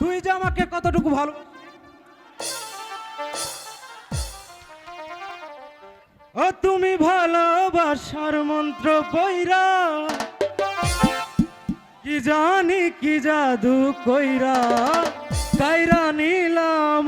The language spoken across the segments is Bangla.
তুই যে আমাকে কতটুকু ভালো ও তুমি ভালোবাসার মন্ত্র কইরা কি জানি কি জাদু কইরা, কাইরা নিলাম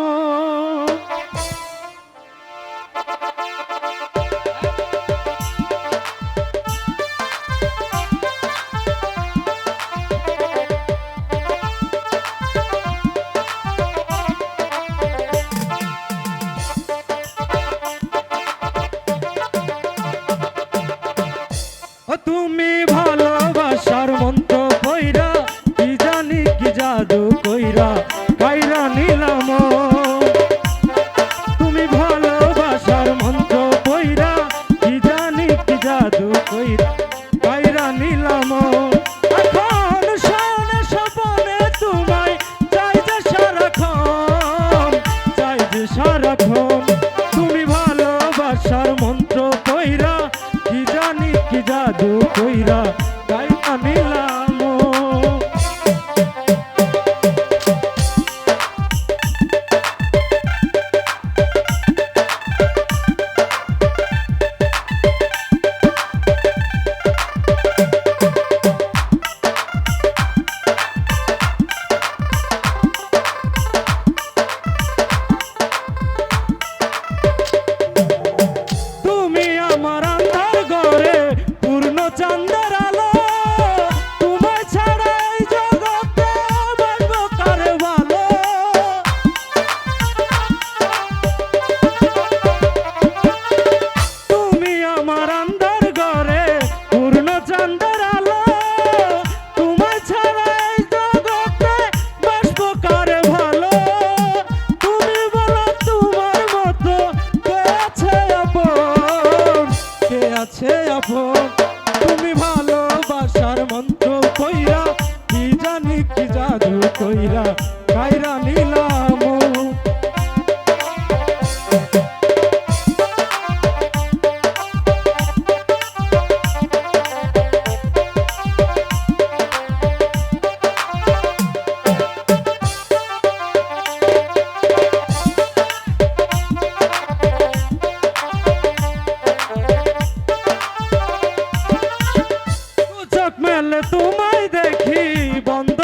তোমায় দেখি বন্ধ